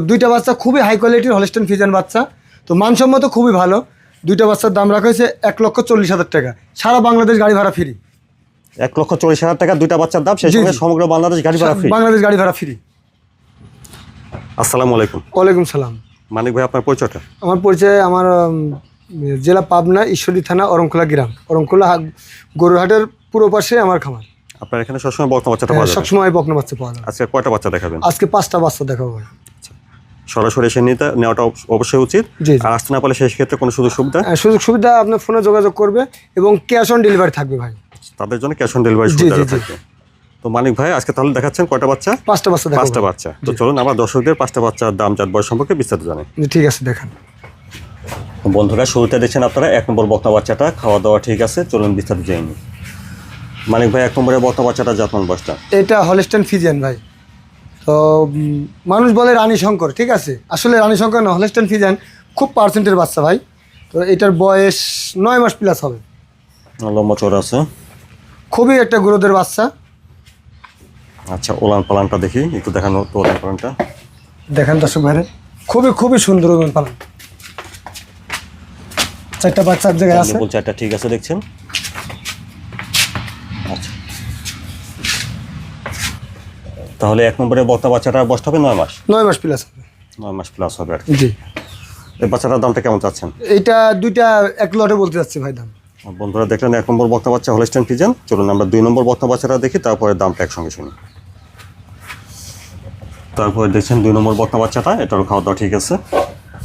দুইটা বাচ্চা খুবই হাই কোয়ালিটির হলস্টেন ফিজান বাচ্চা। তো মানসম্মত খুবই ভালো। দুইটা বাচ্চার দাম রাখা হয়েছে এক লক্ষ চল্লিশ হাজার টাকা। সারা বাংলাদেশ গাড়ি ভাড়া ফ্রি এক লক্ষ চল্লিশ হাজার টাকা দুইটা বাচ্চার দাম সেই সঙ্গে সমগ্র বাংলাদেশ গাড়ি ভাড়া ফ্রি বাংলাদেশ গাড়ি ভাড়া ফ্রি আসসালামু আলাইকুম। ওয়ালাইকুম সালাম। মানিক ভাই আপনার পরিচয়টা? আমার পরিচয় আমার জেলা পাবনা ঈশ্বরী থানা অরংখোলা গ্রাম। অরংখোলা হাট- গরুরহাটের পুরো পাশে আমার খামার। আপনার এখানে সবসময় বর্তমান বাচ্চাটা পাওয়া যাবে। হ্যাঁ, সবসময় বকনা বাচ্চা পাওয়া যায় আজকে কয়টা বাচ্চা দেখাবেন? আজকে পাঁচটা বাচ্চা দেখাবো সরাসরি এসে নিতে নেওয়াটা অব- অবশ্যই উচিত। আর আসতে না পারলে সেই ক্ষেত্রে কোনো সুযোগ সুবিধা? সুযোগ সুবিধা আপনার ফোনে যোগাযোগ করবে এবং ক্যাশ অন ডেলিভারি থাকবে ভাই। তাদের জন্য ক্যাশ অন ডেলিভারি সুবিধা। থাকবে তো মানিক ভাই আজকে তাহলে দেখাচ্ছেন কয়টা বাচ্চা? পাঁচটা বাচ্চা পাঁচটা বাচ্চা। তো চলুন আমরা দর্শকদের পাঁচটা বাচ্চার দাম জাত বয়স সম্পর্কে বিস্তারিত জানি ঠিক আছে দেখান। বন্ধুরা শুরুতে দেখছেন আপনারা এক নম্বর বক্তা বাচ্চাটা। খাওয়া দাওয়া ঠিক আছে চলুন বিস্তারিত যাইনি মানিক ভাই এক নম্বরে বক্তা বাচ্চাটা জাতমান বয়সটা? এটা হলস্টেন ফিজিয়ান ভাই। তো মানুষ বলে রানী শঙ্কর ঠিক আছে? আসলে রানী শঙ্কর না হলস্টেন ফিজিয়ান খুব পার্সেন্টের বাচ্চা ভাই। তো এটার বয়স নয় মাস প্লাস হবে। লম্বা চড় আছে। খুবই একটা গুরুদের বাচ্চা। আচ্ছা ওলান পালানটা দেখি একটু দেখানো তো ওলান পালানটা। দেখেন দর্শক ভাইরে খুবই খুবই সুন্দর ওলান পালন। চারটা বাচ্চা এক জায়গায় আছে। চারটা ঠিক আছে দেখছেন? তাহলে এক নম্বরে বক্তা বাচ্চাটা বসতে হবে নয় মাস? নয় মাস প্লাস হবে। নয় মাস প্লাস হবে আর কি। জি। এই বাচ্চাটার দামটা কেমন চাচ্ছেন? এইটা দুইটা এক লটে বলতে যাচ্ছি ভাই দাম। বন্ধুরা দেখলেন এক নম্বর বক্তা বাচ্চা হলস্টেন পিজন চলুন আমরা দুই নম্বর বক্তা বাচ্চাটা দেখি তারপরে দামটা একসঙ্গে শুনি। তারপরে দেখছেন দুই নম্বর বক্তা বাচ্চাটা এটারও খাওয়া দাওয়া ঠিক আছে।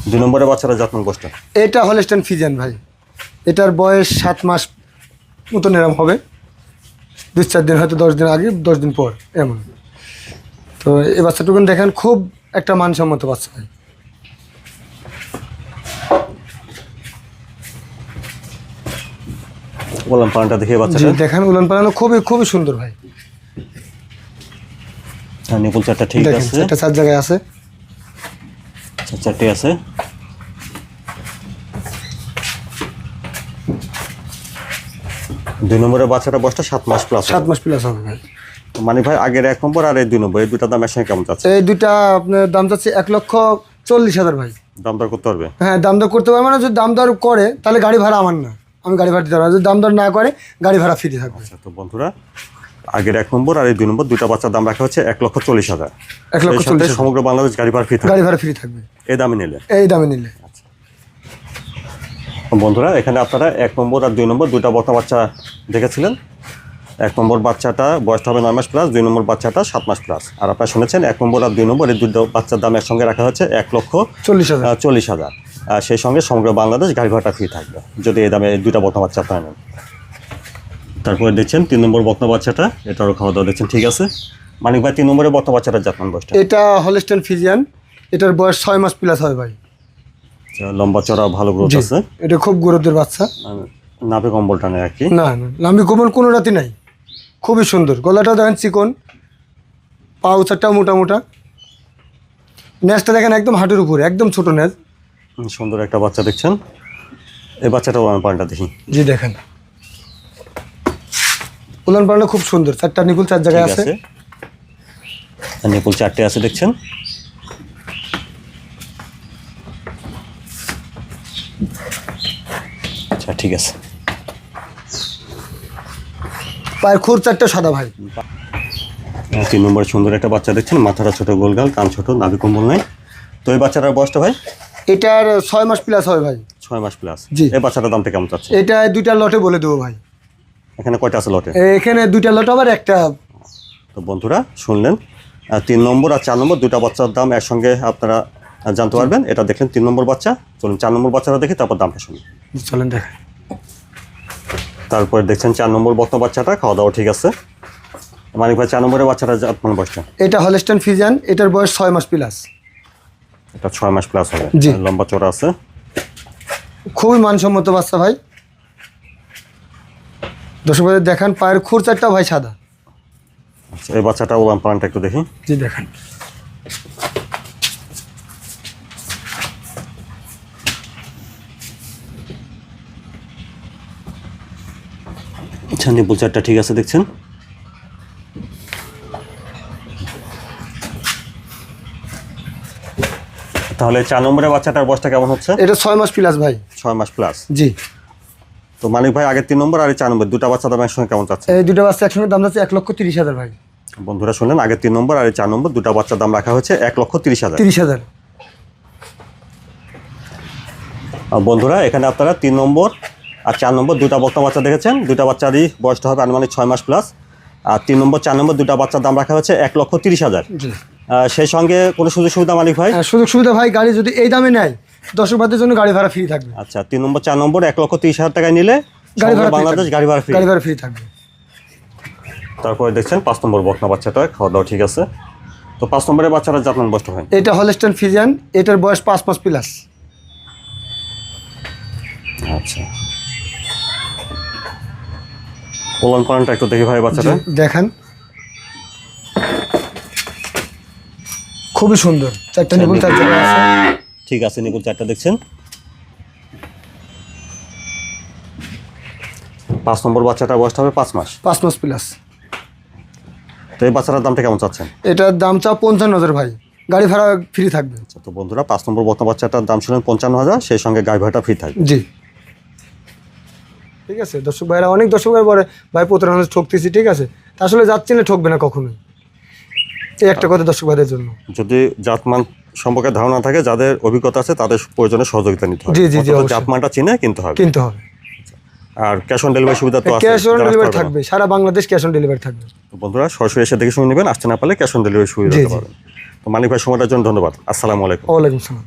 দুই নম্বরের বাচ্চাটা যত্ন বসটা এটা হলস্টেন ফিজিয়ান ভাই। এটার বয়স সাত মাস মতন এরম হবে। দুই চার দিন হয়তো দশ দিন আগে দশ দিন পর এমন তো এই বাচ্চাটুকুন দেখেন খুব একটা মানসম্মত বাচ্চা ভাই। দেখি বাচ্চাটা? দেখেন উলন পালানো খুবই খুবই সুন্দর ভাই। হ্যাঁ নিপুল চারটা ঠিক আছে। চার জায়গায় আছে। আচ্ছা, চারটে আছে। দুই নম্বরের বাচ্চাটা বয়সটা সাত মাস প্লাস সাত মাস প্লাস হবে ভাই। মানে ভাই আগের এক নম্বর আর এই দুই নম্বর এই দুটা দাম একসঙ্গে কেমন যাচ্ছে? এই দুইটা আপনার দাম যাচ্ছে এক লক্ষ চল্লিশ হাজার ভাই। দাম দর করতে পারবে? হ্যাঁ দাম দর করতে পারবে মানে যদি দাম দর করে তাহলে গাড়ি ভাড়া আমার না। আমি গাড়ি ভাড়া দিতে পারব যদি দাম দর না করে গাড়ি ভাড়া ফ্রি থাকবে। আচ্ছা তো বন্ধুরা আগের এক নম্বর আর এই দুই নম্বর দুইটা বাচ্চার দাম রাখা হচ্ছে এক লক্ষ চল্লিশ হাজার। এক লক্ষ চল্লিশ। সমগ্র বাংলাদেশ গাড়ি ভাড়া ফ্রি গাড়ি ভাড়া ফ্রি থাকবে। এই দামে নিলে? এই দামে নিলে। বন্ধুরা এখানে আপনারা এক নম্বর আর দুই নম্বর দুইটা বর্তা বাচ্চা দেখেছিলেন? এক নম্বর বাচ্চাটা বয়সটা হবে নয় মাস প্লাস দুই নম্বর বাচ্চাটা সাত মাস প্লাস আর আপনারা শুনেছেন এক নম্বর আর দুই নম্বর এই দুটো বাচ্চার দাম একসঙ্গে রাখা হচ্ছে এক লক্ষ চল্লিশ হাজার। চল্লিশ হাজার। আর সেই সঙ্গে সমগ্র বাংলাদেশ গাড়ি ভাড়াটা ফ্রি থাকবে। যদি এই দামে এই দুইটা বর্তমান বাচ্চা আপনারা নেন। তারপরে দেখছেন তিন নম্বর বর্তমান বাচ্চাটা এটারও খাওয়া দাওয়া দেখছেন ঠিক আছে? মানিক ভাই তিন নম্বরের বর্তমান বাচ্চাটা জাপান বয়সটা? এটা হলস্টেন ফিজিয়ান এটার বয়স ছয় মাস প্লাস হয় ভাই। আচ্ছা, লম্বা চড়া ভালো গ্রোথ আছে। এটা খুব গরুদের বাচ্চা। নাভি কম্বলটা নেই আর কি। না না লাম্বি কোমল কোনো রাতি নাই। খুবই সুন্দর। গলাটাও দেখেন চিকন পাউচারটাও মোটা মোটা। ন্যাজটা দেখেন একদম হাঁটুর উপরে একদম ছোট হুম, সুন্দর একটা বাচ্চা দেখছেন। এই বাচ্চাটাও আমি পানটা দেখি। জি দেখেন। উলান পালানো খুব সুন্দর চারটা নিকুল চার জায়গায় আছে। নিপুল চারটে আছে দেখছেন? আচ্ছা ঠিক আছে। পায়ের খুর চারটা সাদা ভাই। তিন নম্বর সুন্দর একটা বাচ্চা দেখছেন মাথাটা ছোট গোলগাল কান ছোট নাভি কম্বল নাই। তো এই বাচ্চাটার বয়সটা ভাই? এটার ছয় মাস প্লাস হয় ভাই। ছয় মাস প্লাস জি। এই বাচ্চাটার দামটা কেমন চাচ্ছে? এটা দুইটা লটে বলে দেবো ভাই। এখানে কয়টা আছে লটে? এখানে দুইটা লট আবার একটা। তো বন্ধুরা শুনলেন। আর তিন নম্বর আর চার নম্বর দুটা বাচ্চার দাম একসঙ্গে আপনারা জানতে পারবেন। এটা দেখলেন তিন নম্বর বাচ্চা। চলুন চার নম্বর বাচ্চাটা দেখি তারপর দামটা শুনুন। চলেন দেখেন। তারপরে দেখছেন চার নম্বর বর্তমান বাচ্চাটা খাওয়া দাওয়া ঠিক আছে। মানিক ভাই চার নম্বরের বাচ্চাটা আপনার বয়সটা? এটা হলস্টেন ফিজিয়ান এটার বয়স ছয় মাস প্লাস এটা ছয় মাস প্লাস হবে। জি। লম্বা চড়া আছে। খুবই মানসম্মত বাচ্চা ভাই। দর্শক দেখান পায়ের খুর চারটা ভাই সাদা। আচ্ছা, এই বাচ্চাটা ওলাম প্লানটা একটু দেখি। জি দেখান। আচ্ছা নিপুল চারটা ঠিক আছে দেখছেন? তাহলে চার নম্বরের বাচ্চাটার বয়সটা কেমন হচ্ছে? এটা ছয় মাস প্লাস ভাই। ছয় মাস প্লাস জি। তো মানিক ভাই আগের তিন নম্বর আর এই চার নম্বর দুটা বাচ্চা দাম একসঙ্গে কেমন চাচ্ছে এই দুটো বাচ্চা একসঙ্গে দাম যাচ্ছে এক লক্ষ তিরিশ হাজার ভাই। বন্ধুরা শুনলেন আগের তিন নম্বর আর এই চার নম্বর দুটা বাচ্চার দাম রাখা হয়েছে এক লক্ষ তিরিশ হাজার। তিরিশ হাজার। আর বন্ধুরা এখানে আপনারা তিন নম্বর আর চার নম্বর দুটা বক্তা বাচ্চা দেখেছেন? দুটা বাচ্চারই বয়সটা হবে আনুমানিক ছয় মাস প্লাস আর তিন নম্বর চার নম্বর দুটা বাচ্চার দাম রাখা হচ্ছে এক লক্ষ তিরিশ হাজার। সেই সঙ্গে কোনো সুযোগ সুবিধা মালিক ভাই? হ্যাঁ, সুযোগ সুবিধা ভাই গাড়ি যদি এই দামে নেয় দর্শক ভাইদের জন্য গাড়ি ভাড়া ফ্রি থাকবে। আচ্ছা তিন নম্বর চার নম্বর এক লক্ষ তিরিশ হাজার টাকায় নিলে গাড়ি ভাড়া বাংলাদেশ গাড়ি ভাড়া ফ্রি গাড়ি ভাড়া ফ্রি থাকবে। তারপরে দেখছেন পাঁচ নম্বর বকনা বাচ্চাটা খাওয়া দাওয়া ঠিক আছে। তো পাঁচ নম্বরের বাচ্চারা জাতমান বস্ত হয়। এটা হলস্টেন ফিজিয়ান এটার বয়স পাঁচ মাস প্লাস আচ্ছা। পোলন পালনটা একটু দেখি ভাই বাচ্চাটা। দেখান। খুবই সুন্দর। চারটা নিপুল চার আছে। ঠিক আছে নিকুল চারটা দেখছেন। পাঁচ নম্বর বাচ্চাটার বয়সটা হবে পাঁচ মাস। পাঁচ মাস প্লাস তো এই বাচ্চাটার দামটা কেমন চাচ্ছেন? এটার দাম চা পঞ্চান্ন হাজার ভাই। গাড়ি ভাড়া ফ্রি থাকবে। আচ্ছা, তো বন্ধুরা পাঁচ নম্বর বর্তমান বাচ্চাটার দাম শুনলেন পঞ্চান্ন হাজার সেই সঙ্গে গাড়ি ভাড়াটা ফ্রি থাকবে। জি। ঠিক আছে? দর্শক ভাইরা অনেক দর্শক ভাই বলে ভাই প্রতারণা ঠকতেছি। ঠিক আছে? তা আসলে যাচ্ছে না ঠকবে না কখনোই। এই একটা কথা দর্শক ভাইদের জন্য। যদি জাতমান সম্পর্কে ধারণা থাকে যাদের অভিজ্ঞতা আছে তাদের প্রয়োজনে সহযোগিতা নিতে হবে। জি, জি, জি, জাতমানটা চিনে কিনতে হবে। কিনতে হবে। আর ক্যাশ অন ডেলিভারি সুবিধা তো আছে ক্যাশ অন ডেলিভারি। থাকবে। সারা বাংলাদেশ ক্যাশ অন ডেলিভারি থাকবে। তো বন্ধুরা সরাসরি এসে দেখে শুনে নেবেন। আসতে না পারলে ক্যাশ অন ডেলিভারি সুবিধা। পারবেন তো মানিক ভাই সময়টার জন্য ধন্যবাদ। আসসালামু আলাইকুম। ওয়ালাইকুম সালাম